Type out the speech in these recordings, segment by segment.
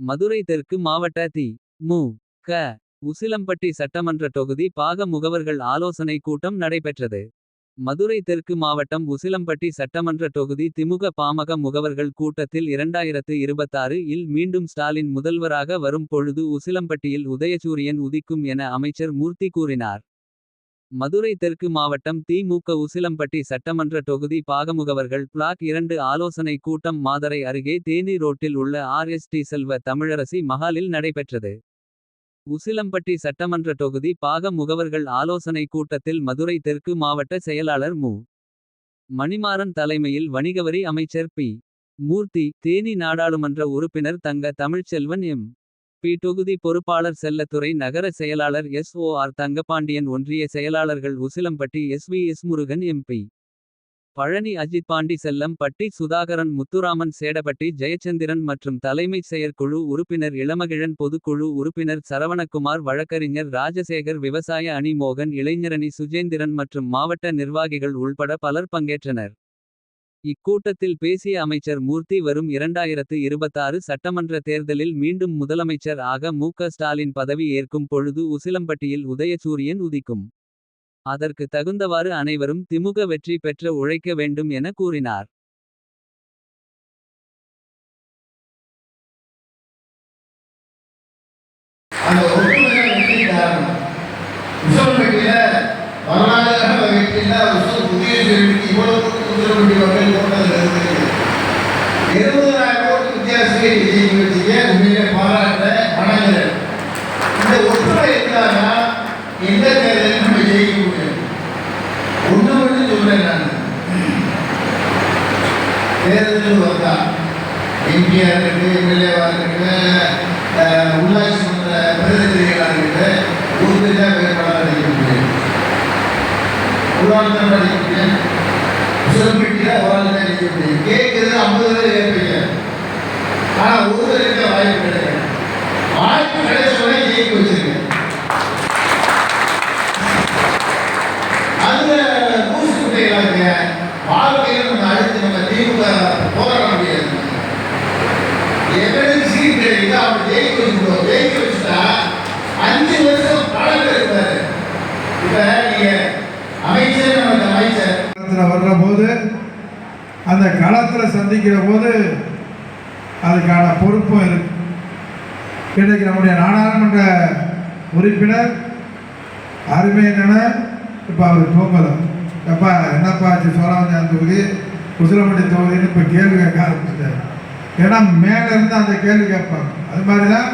மதுரை தெற்கு மாவட்ட தி. மு. க. உசிலம்பட்டி சட்டமன்ற தொகுதி பாக முகவர்கள் ஆலோசனை கூட்டம் நடைபெற்றது. மதுரை தெற்கு மாவட்டம் உசிலம்பட்டி சட்டமன்ற தொகுதி திமுக பாமக முகவர்கள் கூட்டத்தில் 2026 இல் மீண்டும் ஸ்டாலின் முதல்வராக வரும் பொழுது உசிலம்பட்டியில் உதயசூரியன் உதிக்கும் என அமைச்சர் மூர்த்தி கூறினார். மதுரை தெற்கு மாவட்டம் தி.மு.க உசிலம்பட்டி சட்டமன்ற தொகுதி பாகமுகவர்கள் பிளாக் இரண்டு ஆலோசனை கூட்டம் மாதரை அருகே தேனி ரோட்டில் உள்ள ஆர்.எஸ்.டி. செல்வ தமிழரசி மஹாலில் நடைபெற்றது. உசிலம்பட்டி சட்டமன்ற தொகுதி பாக முகவர்கள் ஆலோசனை கூட்டத்தில் மதுரை தெற்கு மாவட்ட செயலாளர் மு. மணிமாறன் தலைமையில் வணிகவரி அமைச்சர் பி. மூர்த்தி தேனி நாடாளுமன்ற உறுப்பினர் தங்க தமிழ்ச்செல்வன் எம். பி தொகுதி பொறுப்பாளர் செல்லத்துறை நகர செயலாளர் எஸ். ஓ. ஆர். தங்கபாண்டியன் ஒன்றிய செயலாளர்கள் Usilampatti S. V. S. Murugan MP. Palani Ajith Pandi Chellampatti Sudhakaran Muthuraman Sedapatti Jayachandran மற்றும் தலைமைச் செயற்குழு உறுப்பினர் இளமகிழன் பொதுக்குழு உறுப்பினர் சரவணகுமார் வழக்கறிஞர் ராஜசேகர் விவசாய அணி மோகன் இளைஞரணி சுஜேந்திரன் மற்றும் மாவட்ட நிர்வாகிகள் உள்பட பலர் பங்கேற்றனர். இக்கூட்டத்தில் பேசிய அமைச்சர் மூர்த்தி வரும் 2026 சட்டமன்ற தேர்தலில் மீண்டும் முதலமைச்சர் ஆக மு ஸ்டாலின் பதவி ஏற்கும் பொழுது உசிலம்பட்டியில் உதயசூரியன் உதிக்கும். அதற்கு தகுந்தவாறு அனைவரும் திமுக வெற்றி பெற்ற உழைக்க வேண்டும் என கூறினார். வரலாறு வெற்றியில உசல் புதிய செல்விக்கு இவ்வளவு உசலம்பட்டி மக்கள் போட்டது இருக்கு கோடி வித்தியாசத்தை விஜய் வச்சுக்க உண்மையிலே பாராட்ட வணங்குறேன் இந்த ஒற்றுமை இருந்தாதான் எந்த தேர்தலையும் நம்ம ஜெயிக்க முடியும் மட்டும் சொல்றேன் நான். தேர்தல் வந்தா எம்பியா இருக்கு எம்எல்ஏவா இருக்கு உருவாக்கம் அடிக்க முடியும் சிறப்பிட்டில ஒரு ஆள் அடிக்க முடியும் கேட்குறது ஐம்பது பேர் கேட்பீங்க ஆனா ஒருத்தருக்கு வாய்ப்பு கிடையாது வாய்ப்பு கிடைச்ச உடனே ஜெயிக்க வச்சிருக்கேன் அதுல பூசு குட்டைகளாக வாழ்க்கையில நம்ம அடுத்து நம்ம திமுக போராட முடியாது எவனுக்கு சீட் கிடைக்குது அவன் ஜெயிக்க வச்சுக்கணும் ஜெயிக்க வச்சுட்டா அஞ்சு வருஷம் பழக்கம் இருப்பாரு. இப்ப நீங்க அமைச்சர் களத்தில் வர்ற போது அந்த களத்தில் சந்திக்கிற போது அதுக்கான பொறுப்பும் இருக்கு. இன்றைக்கு நம்முடைய நாடாளுமன்ற உறுப்பினர் அருமை என்னன்னா இப்போ அவர் தூங்கலை. எப்பா என்னப்பா ஆச்சு? சோழவந்தான் தொகுதி உசிலம்பட்டி தொகுதின்னு இப்போ கேள்வி கேட்க ஆரம்பிச்சிட்டார். ஏன்னா மேலே இருந்து அந்த கேள்வி கேட்பாங்க. அது மாதிரி தான்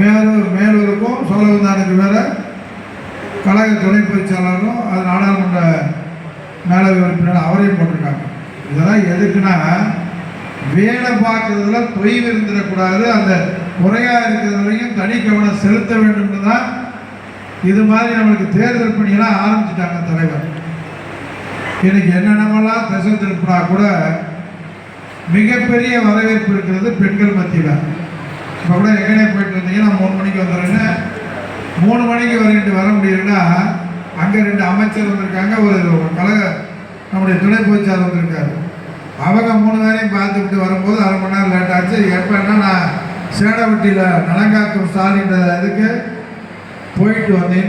மேலூர் மேலூருக்கும் சோழவந்தானுக்கு வேறு கழக துணை பொதுச் அது நாடாளுமன்ற மேலவை உறுப்பினர் அவரையும் போட்டிருக்காங்க. இதெல்லாம் எதுக்குன்னா வேலை பார்க்கறதுல தொய்வு இருந்துடக்கூடாது அந்த குறையாக இருக்கிறதுலையும் தனி கவனம் செலுத்த வேண்டும்னு தான் இது மாதிரி நம்மளுக்கு தேர்தல் பணியெல்லாம் ஆரம்பிச்சிட்டாங்க தலைவர். இன்னைக்கு என்னென்னமெல்லாம் திசை திருப்பினா கூட மிகப்பெரிய வரவேற்பு இருக்கிறது பெண்கள் மத்தியில். இப்போ கூட எங்கனே போயிட்டு வந்தீங்கன்னா மூணு மணிக்கு வந்துடுறேன்னு மூணு மணிக்கு வரையிட்டு வர முடியலன்னா அங்கே ரெண்டு அமைச்சர் வந்திருக்காங்க ஒரு கழக நம்முடைய துணை பொதுச்சாளர் வந்திருக்காரு. அவங்க மூணு பேரையும் பார்த்துக்கிட்டு வரும்போது அரை மணி நேரம் லேட் ஆச்சு. எப்போன்னா நான் சேடவட்டியில் நலங்காக்கும் ஸ்டாலின் இதுக்கு போயிட்டு வந்தேன்.